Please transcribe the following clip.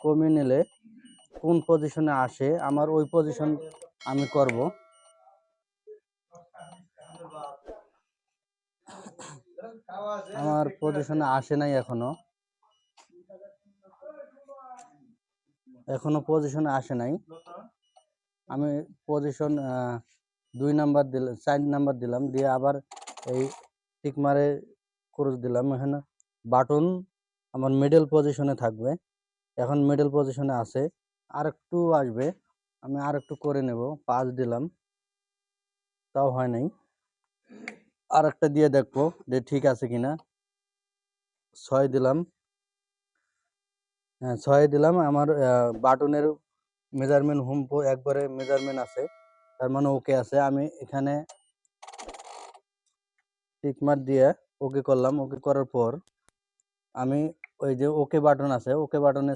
কমিয়ে নিলে কোন পজিশনে আসে, আমার ওই পজিশন আমি করব। আমার পজিশনে আসে নাই এখনও। এখনও পজিশনে আসে নাই। আমি পজিশন দুই নাম্বার দিলাম চার নাম্বার দিলাম, দিয়ে আবার এই টিকমারে ক্রুজ দিলাম। এখানে বাটন আমার মিডল পজিশনে থাকবে। এখন মিডল পজিশনে আছে। আর একটু আসবে, আমি আর একটু করে নেব পাঁচ দিলাম। তাও হয় নাই। আর একটা দিয়ে দেখব যে ঠিক আছে কিনা। ছয় দিলাম। হ্যাঁ ছয় দিলাম। আমার বাটনের মেজারমেন্ট হোম একবারে মেজারমেন্ট আছে। তার মানে ওকে আছে। আমি এখানে টিকমার দিয়ে ওকে করলাম। ওকে করার পর আমি ওই যে ওকে বাটন আছে। ওকে বাটনে